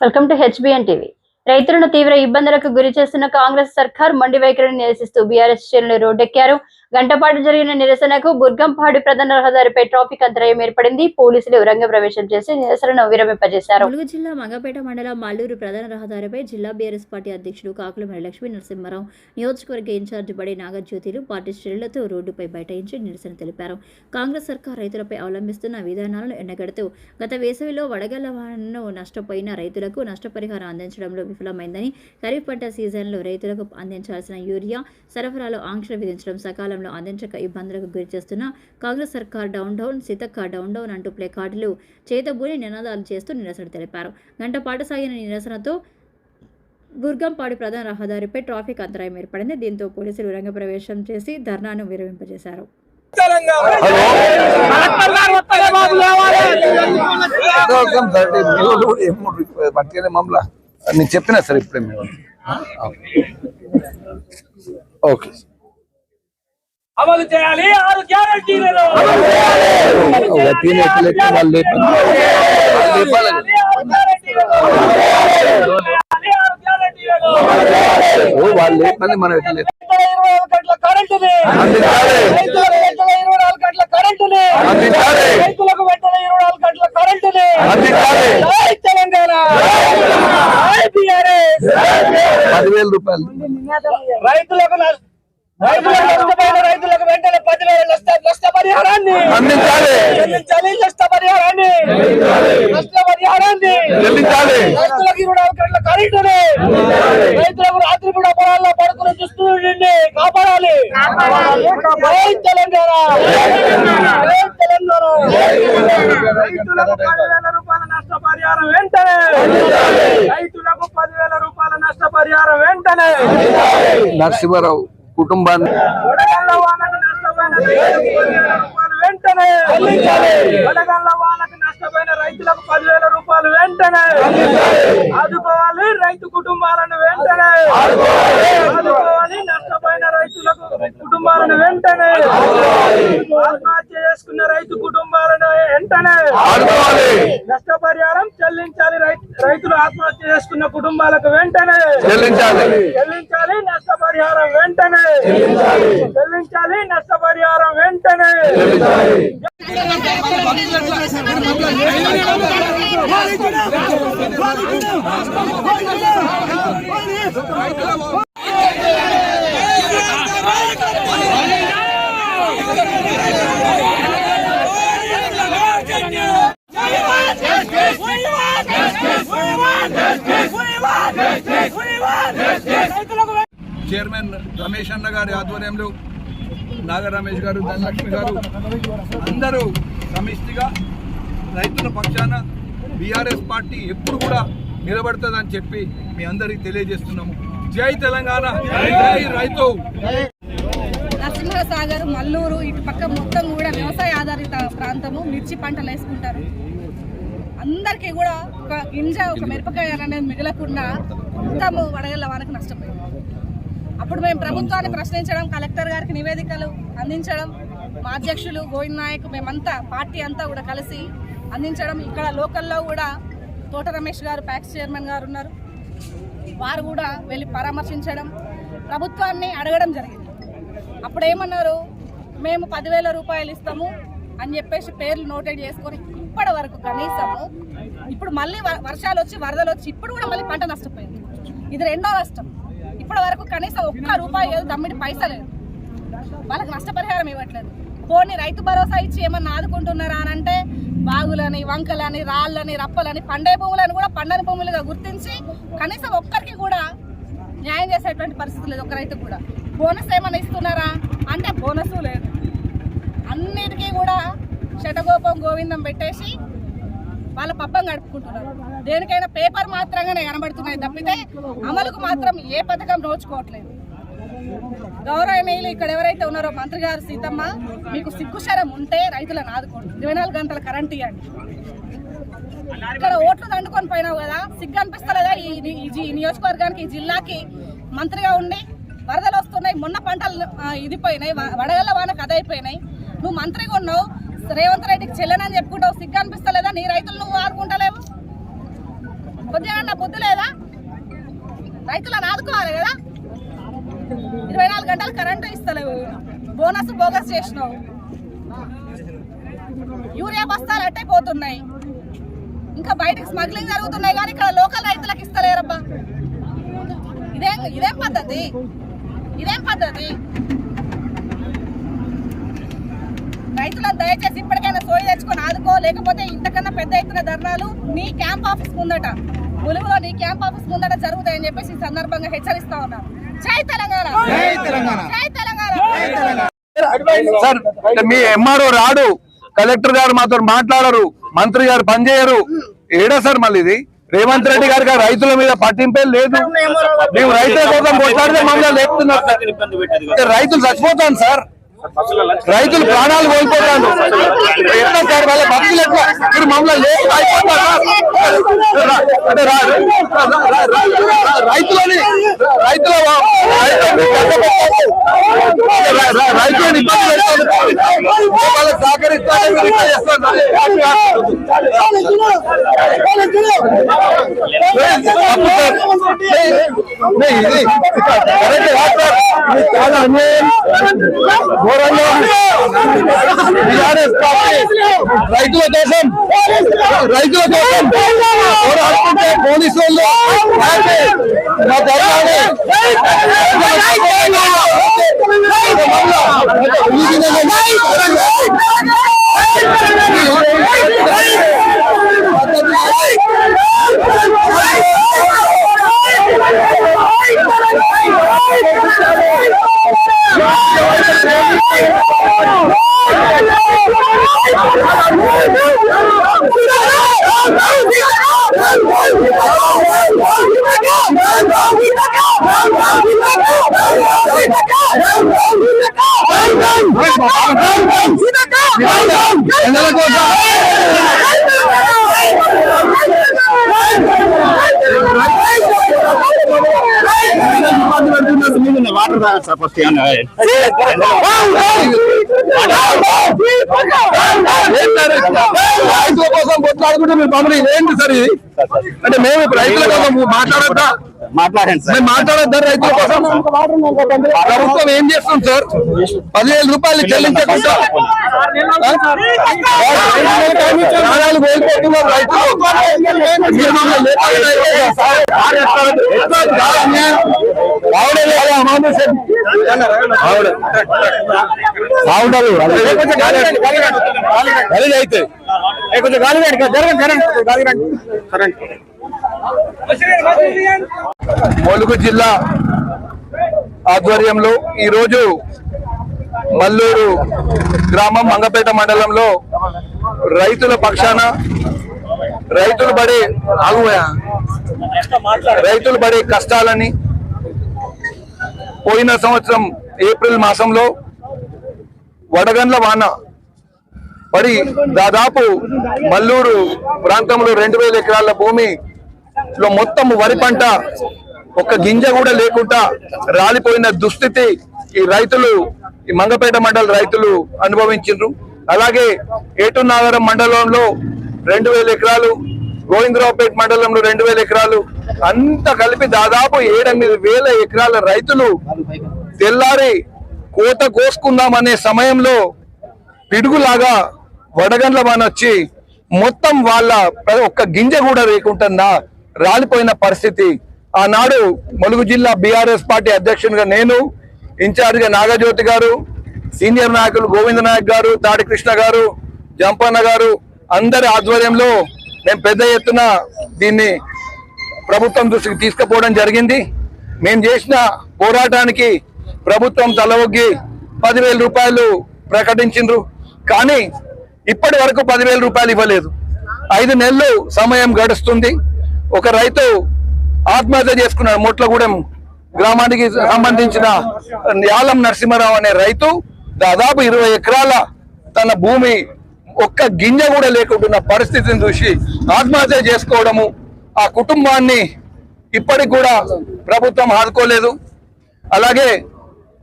Welcome to HBN TV. రైతులను తీవ్ర ఇబ్బందులకు గురి చేస్తున్న కాంగ్రెస్ సర్కార్ మొండి వైఖరిని నిరసిస్తూ బీఆర్ఎస్ శ్రేణులు రోడ్డెక్కారు. గంటపాటు జరిగిన నిరసనకు బుర్గంపాడు ప్రధాన రహదారిపై ట్రాఫిక్ అంతరాయం ఏర్పడింది. పోలీసులు రంగ ప్రవేశం చేసి నిరసనను విరమింపజేశారు. ములుగు జిల్లా మంగపేట మండలం మల్లూరు ప్రధాన రహదారిపై జిల్లా బీఆర్ఎస్ పార్టీ అధ్యక్షుడు కాకుల లక్ష్మీ నరసింహారావు నియోజకవర్గ ఇన్ఛార్జ్ బడి నాగజ్యోతిలు పార్టీ శ్రేణులతో రోడ్డుపై బైఠాయించి నిరసన తెలిపారు. కాంగ్రెస్ సర్కార్ రైతులపై అవలంబిస్తున్న విధానాలను ఎండగడుతూ గత వేసవిలో వడగళ్ళ వానను నష్టపోయిన రైతులకు నష్టపరిహారం అందించడంలో విఫలమైందని ఖరీఫ్ పంట సీజన్లో రైతులకు అందించాల్సిన యూరియా సరఫరాలో ఆంక్షలు విధించడం సకాలం సకాలంలో అందించక ఇబ్బందులకు గురి చేస్తున్న కాంగ్రెస్ సర్కార్ down down Seethakka down down అంటూ ప్లే కార్డులు చేతబూని నినాదాలు చేస్తూ నిరసన తెలిపారు. గంట పాటు సాగిన నిరసనతో గుర్గంపాడు ప్రధాన రహదారిపై ట్రాఫిక్ అంతరాయం ఏర్పడింది. దీంతో పోలీసులు రంగప్రవేశం చేసి ధర్నాను విరమింపజేశారు. నేను చెప్పినా సార్ ఇప్పుడే మేము ఓకే. అమలు చేయాలి. ఆరు గ్యారంటీలను వాళ్ళు మనం ఎట్లా కరెంటుని రైతులకు వెంటనే ఇరవై నాలుగు గంటల కరెంటుని అందించాలి. రైతులకు తెలంగాణ. పదివేల రూపాయలు. రైతులకు వెంటనే పదివేల నష్ట నష్టపరిహారాన్ని. అందించాలి చెల్లించాలి నష్టపరిహారాన్ని. నష్టపరిహారాన్ని. చెల్లించాలి. రైతులకు ఇరవై నాలుగు గంటల కరెంటుని. రైతులకు రాత్రి కూడా పొలాల్లో పడుకుని చూస్తూ ఉండండి కాపాడాలి. జై తెలంగాణ. జై తెలంగాణ. రైతులకు పదివేల రూపాయల నష్టపరిహారం వెంటనే. రైతులకు పదివేల రూపాయల నష్టపరిహారం వెంటనే. నరసింహారావు. కుటుంబాన్ని వడగళ్ళ వానకు నష్టపోయిన రైతులకు పదివేల రూపాయలు వెంటనే. వడగళ్ళ వానకు నష్టపోయిన రైతులకు పదివేల రూపాయలు వెంటనే. ఆదుకోవాలి రైతు కుటుంబాలను వెంటనే. ఆదుకోవాలి. నష్టపోయిన రైతులకు కుటుంబాలను వెంటనే. ఆత్మహత్య చేసుకున్న రైతు కుటుంబాలను వెంటనే నష్టపరిహారం చెల్లించాలి. రైతులు ఆత్మహత్య చేసుకున్న కుటుంబాలకు వెంటనే చెల్లించాలి. చెల్లించాలి. నష్టపరిహారం వెంటనే చెల్లించాలి. నష్టపరిహారం వెంటనే చైర్మన్ రమేష్ అన్న గారి ఆధ్వర్యంలో నాగ రమేష్ గారు ధనలక్ష్మి గారు అందరూ సమిష్టిగా రైతుల పక్షాన బీఆర్ఎస్ పార్టీ ఎప్పుడు కూడా నిలబడుతుందని చెప్పి మీ అందరికీ తెలియజేస్తున్నాము. జై తెలంగాణ జై రైతు. నరసింహసాగర్ మల్లూరు ఇటు పక్క మొత్తం కూడా వ్యవసాయ ఆధారిత ప్రాంతము మిర్చి పంటలు వేసుకుంటారు. అందరికీ కూడా ఒక గింజ ఒక మిరపకాయ అనేది మిగలకుండా మొత్తము వడగళ్ళ వానకు నష్టపోయింది. అప్పుడు మేము ప్రభుత్వాన్ని ప్రశ్నించడం కలెక్టర్ గారికి నివేదికలు అందించడం మా అధ్యక్షులు గోవింద్ నాయక్ మేమంతా పార్టీ అంతా కూడా కలిసి అందించడం. ఇక్కడ లోకల్లో కూడా తోట రమేష్ గారు ప్యాక్స్ చైర్మన్ గారు ఉన్నారు. వారు కూడా వెళ్ళి పరామర్శించడం ప్రభుత్వాన్ని అడగడం జరిగింది. అప్పుడు ఏమన్నారు మేము పదివేల రూపాయలు ఇస్తాము అని చెప్పేసి పేర్లు నోటెడ్ చేసుకొని ఇప్పటి వరకు కనీసము ఇప్పుడు మళ్ళీ వ- వర్షాలు వచ్చి వరదలు వచ్చి ఇప్పుడు కూడా మళ్ళీ పంట నష్టపోయింది. ఇది రెండో నష్టం. ఇప్పటి వరకు కనీసం ఒక్క రూపాయి లేదు. పైసలేదు వాళ్ళకి నష్టపరిహారం ఇవ్వట్లేదు. పోనీ రైతు భరోసా ఇచ్చి ఏమన్నా ఆదుకుంటున్నారా అని అంటే బాగులని వంకలని రాళ్ళని రప్పలని పండే భూములను కూడా పండని భూములుగా గుర్తించి కనీసం ఒక్కరికి కూడా న్యాయం చేసేటువంటి పరిస్థితి లేదు ఒక రైతు కూడా. బోనస్ ఏమైనా ఇస్తున్నారా అంటే బోనస్ లేదు. అన్నిటికీ కూడా శటగోపం గోవిందం పెట్టేసి వాళ్ళ పబ్బం గడుపుకుంటున్నారు. దేనికైనా పేపర్ మాత్రంగానే కనబడుతున్నాయి తప్పితే అమలుకు మాత్రం ఏ పథకం నోచుకోవట్లేదు. గౌరవనీయులు ఇక్కడ ఎవరైతే ఉన్నారో మంత్రి గారు సీతమ్మ మీకు సిగ్గుశరం ఉంటే రైతులను ఆదుకోండి. ఇరవై నాలుగు గంటల కరెంట్ ఇవ్వండి. ఇక్కడ ఓట్లు దండుకొని పోయినావు కదా సిగ్గు అనిపిస్తలేదా ఈ ఈ నియోజకవర్గానికి ఈ జిల్లాకి? మంత్రిగా ఉండి వరదలు వస్తున్నాయి మొన్న పంటలు ఇదిపోయినాయి ఇది పోయినాయి వ- వడగళ్ళ వానకు అదైపోయినాయి నువ్వు మంత్రిగా ఉన్నావు రేవంత్ రెడ్డికి చెల్లెనని చెప్పుకుంటావు సిగ్గు అనిపిస్తలేదా? నీ రైతులు నువ్వు ఆడుకుంటలేవు కొద్దిగా బుద్ధి లేదా? రైతులను ఆదుకోవాలి కదా? ఇరవై నాలుగు గంటలు కరెంటు ఇస్తలేవు. బోనస్ బోగస్ చేసినావు. యూరియా బస్తాలు అట్టే పోతున్నాయి. ఇంకా బయటకు స్మగ్లింగ్ జరుగుతున్నాయి కానీ ఇక్కడ లోకల్ రైతులకు ఇస్తలేరబ్బా. ఇదేం ఇదేం పద్ధతి? ఇదేం పద్ధతి? రైతులను దయచేసి ఇప్పటికైనా సోయి తెచ్చుకొని ఆదుకో లేకపోతే ఇంతకన్నా పెద్ద ఎత్తున ధర్నాలు నీ క్యాంప్ ఆఫీస్ ముందట ములుగులో నీ క్యాంప్ ఆఫీస్ ముందట జరుగుతాయని చెప్పేసి ఈ సందర్భంగా హెచ్చరిస్తా ఉన్నాను జై తెలంగాణ! జై తెలంగాణ! సార్ మీ ఎంఆర్ఓ రాడు కలెక్టర్ గారు మాతో మాట్లాడరు మంత్రి గారు పనిచేయరు. ఏడా సార్ మళ్ళీ ఇది? రేవంత్ రెడ్డి గారికి రైతుల మీద పట్టింపే లేదు. మేము రైతుల కోసం కొట్లాడితే మమ్మల్ని లేపుతున్నారు సార్. రైతులు చచ్చిపోతాను సార్. రైతులు ప్రాణాలు కోల్పోతాను ఎట్లా సార్ వాళ్ళ భక్తులు ఎట్లా? మీరు మమ్మల్ని రైతులని రైతుల రైతులని ఇబ్బంది వాళ్ళకి మీరు ఇట్లా. తప్పు సార్. నే- ఇది కరెక్ట్ కాదు సార్. ఇది చాలా అన్యాయం ఘోరంగా ఉంది. టీఆర్ఎస్ పార్టీ రైతుల కోసం రైతుల కోసం పోరాడుతుంటే పోలీసు వాళ్ళు ఆపి మా ధర్నాన్ని ఫస్ట్ రైతుల కోసం కొట్లాడుకుంటే మీరు పనులు ఏంటి సార్ ఇది అంటే మేము ఇప్పుడు రైతుల కోసం మాట్లాడద్దా మాట్లాడండి సార్ మేము మాట్లాడద్దా రైతుల కోసం ప్రభుత్వం ఏం చేస్తుంది సార్ పదివేల రూపాయలు చెల్లించకుండా ప్రాణాలు కోల్పోతున్నారు రైతులు అది అయితే కొంచెం గాలి రండి జరగండి జరగండి గాలి రండి ములుగు జిల్లా ఆధ్వర్యంలో ఈరోజు మల్లూరు గ్రామం మంగపేట మండలంలో రైతుల పక్షాన రైతులు పడే రైతులు పడే కష్టాలని పోయిన సంవత్సరం ఏప్రిల్ మాసంలో వడగండ్ల వాన పడి దాదాపు మల్లూరు ప్రాంతంలో రెండు వేల ఎకరాల భూమిలో మొత్తం వరి పంట ఒక్క గింజ కూడా లేకుండా రాలిపోయిన దుస్థితి ఈ రైతులు ఈ మంగపేట మండల రైతులు అనుభవించారు అలాగే ఏటునాగరం మండలంలో రెండు వేల ఎకరాలు గోవిందరావుపేట మండలంలో రెండు వేల ఎకరాలు అంత కలిపి దాదాపు ఏడెనిమిది వేల ఎకరాల రైతులు తెల్లారి కోత కోసుకుందామనే సమయంలో పిడుగులాగా వడగండ్ల వచ్చి మొత్తం వాళ్ళ ఒక్క గింజ కూడా లేకుండా రాలిపోయిన పరిస్థితి. ఆనాడు ములుగు జిల్లా బీఆర్ఎస్ పార్టీ అధ్యక్షునిగా నేను ఇన్ఛార్జిగా నాగజ్యోతి గారు సీనియర్ నాయకులు గోవింద నాయక్ గారు తాడికృష్ణ గారు జంపన్న గారు అందరి ఆధ్వర్యంలో మేము పెద్ద ఎత్తున దీన్ని ప్రభుత్వం దృష్టికి తీసుకుపోవడం జరిగింది. మేము చేసిన పోరాటానికి ప్రభుత్వం తలవొగ్గి పదివేల రూపాయలు ప్రకటించిండ్రు. కానీ ఇప్పటి వరకు పదివేల రూపాయలు ఇవ్వలేదు. ఐదు నెలలు సమయం గడుస్తుంది. ఒక రైతు ఆత్మహత్య చేసుకున్నాడు మొట్లగూడెం గ్రామానికి సంబంధించిన యాలం నరసింహారావు అనే రైతు దాదాపు ఇరవై ఎకరాల తన భూమి ఒక్క గింజ కూడా లేకుంటున్న పరిస్థితిని చూసి ఆత్మహత్య చేసుకోవడము ఆ కుటుంబాన్ని ఇప్పటికి కూడా ప్రభుత్వం ఆదుకోలేదు. అలాగే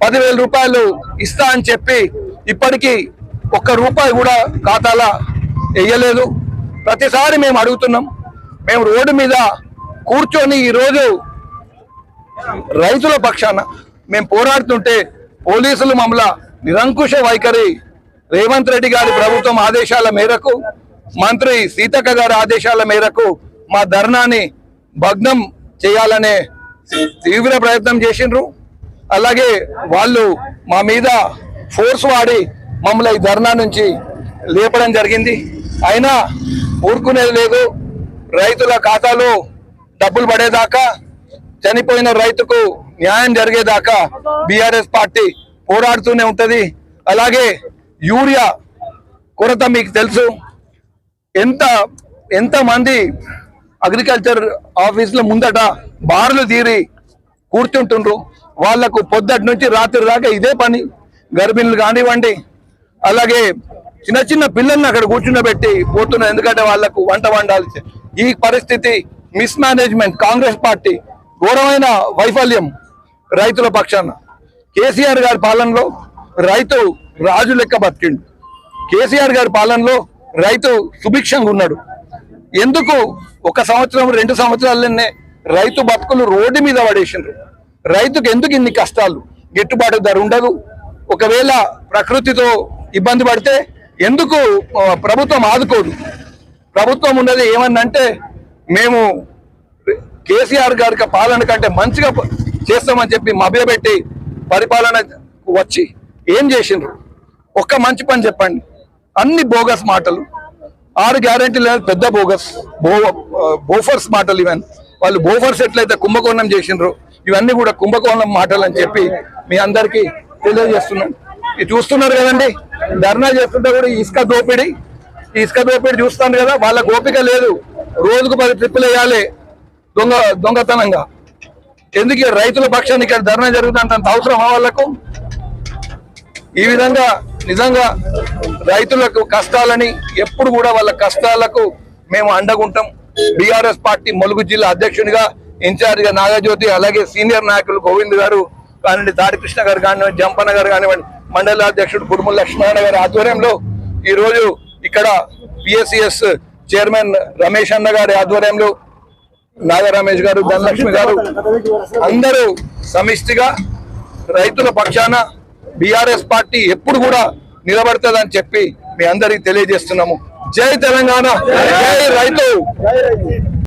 పదివేల రూపాయలు ఇస్తా అని చెప్పి ఇప్పటికీ ఒక్క రూపాయి కూడా ఖాతాలో వేయలేదు. ప్రతిసారి మేము అడుగుతున్నాం. మేము రోడ్డు మీద కూర్చొని ఈరోజు రైతుల పక్షాన మేము పోరాడుతుంటే పోలీసులు మమ్మల్ని నిరంకుశ వైఖరి రేవంత్ రెడ్డి గారి ప్రభుత్వం ఆదేశాల మేరకు మంత్రి సీతక్క గారి ఆదేశాల మేరకు మా ధర్నాని భగ్నం చేయాలనే తీవ్ర ప్రయత్నం చేసిండ్రు. అలాగే వాళ్ళు మా మీద ఫోర్స్ వాడి మమ్మల్ని ఈ ధర్నా నుంచి లేపడం జరిగింది. అయినా ఊరుకునేది లేదు. రైతుల ఖాతాలో డబ్బులు పడేదాకా చనిపోయిన రైతుకు న్యాయం జరిగేదాకా బీఆర్ఎస్ పార్టీ పోరాడుతూనే ఉంటుంది. అలాగే యూరియా కొరత మీకు తెలుసు. ఎంత ఎంతమంది అగ్రికల్చర్ ఆఫీసుల ముందట బారులు తీరి కూర్చుంటుండ్రు. వాళ్ళకు పొద్దటి నుంచి రాత్రి దాకా ఇదే పని. గర్భిణులు కానివ్వండి అలాగే చిన్న చిన్న పిల్లల్ని అక్కడ కూర్చుండబెట్టి పోతున్నారు. ఎందుకంటే వాళ్ళకు వంట వండాల్సి ఈ పరిస్థితి మిస్ మేనేజ్మెంట్ కాంగ్రెస్ పార్టీ ఘోరమైన వైఫల్యం రైతుల పక్షాన. కేసీఆర్ గారి పాలనలో రైతు రాజు లెక్క బతికిండు. కేసీఆర్ గారి పాలనలో రైతు సుభిక్షంగా ఉన్నాడు. ఎందుకు ఒక సంవత్సరం రెండు సంవత్సరాలనే రైతు బతుకులు రోడ్డు మీద పడేసిండ్రు. రైతుకు ఎందుకు ఇన్ని కష్టాలు? గిట్టుబాటు ధర ఉండదు. ఒకవేళ ప్రకృతితో ఇబ్బంది పడితే ఎందుకు ప్రభుత్వం ఆదుకోదు? ప్రభుత్వం ఉన్నది ఏమన్నంటే మేము కేసీఆర్ గారి పాలన కంటే మంచిగా చేస్తామని చెప్పి మభ్యపెట్టి పరిపాలన వచ్చి ఏం చేసిండ్రు? ఒక్క మంచి పని చెప్పండి. అన్ని బోగస్ మాటలు. ఆరు గ్యారెంటీలు లేదు పెద్ద బోగస్ బో బోఫర్స్ మాటలు ఇవన్నీ. వాళ్ళు బోఫర్స్ ఎట్లయితే కుంభకోణం చేసిండ్రు ఇవన్నీ కూడా కుంభకోణం మాటలు అని చెప్పి మీ అందరికీ తెలియజేస్తున్నాను ఇది చూస్తున్నారు కదండి ధర్నా చేస్తుంటే కూడా ఇసుక దోపిడీ ఈ ఇసుక దోపిడీ చూస్తాను కదా వాళ్ళ గోపిక లేదు. రోజుకు పది ట్రిప్పులు వేయాలి దొంగ దొంగతనంగా. ఎందుకు రైతుల పక్షాన్ని ఇక్కడ ధర్నా జరుగుతుందంత అంత అవసరం వాళ్ళకు? ఈ విధంగా నిజంగా రైతులకు కష్టాలని ఎప్పుడు కూడా వాళ్ళ కష్టాలకు మేము అండగుంటాం. బీఆర్ఎస్ పార్టీ ములుగు జిల్లా అధ్యక్షునిగా ఇన్ఛార్జిగా నాగజ్యోతి అలాగే సీనియర్ నాయకులు గోవింద్ గారు కానివ్వండి తాడికృష్ణ గారు కానివ్వండి జంపన్న గారు కానివ్వండి మండల అధ్యక్షుడు కురుముల లక్ష్మణ గారి ఆధ్వర్యంలో ఈ రోజు ఇక్కడ పిఎస్సిఎస్ చైర్మన్ రమేష్ అన్న గారి ఆధ్వర్యంలో నాగ రమేష్ గారు ధనలక్ష్మి గారు అందరూ సమిష్టిగా రైతుల పక్షాన బీఆర్ఎస్ పార్టీ ఎప్పుడు కూడా నిలబడుతుందని చెప్పి మీ అందరికి తెలియజేస్తున్నాము. జై తెలంగాణ జై రైతు.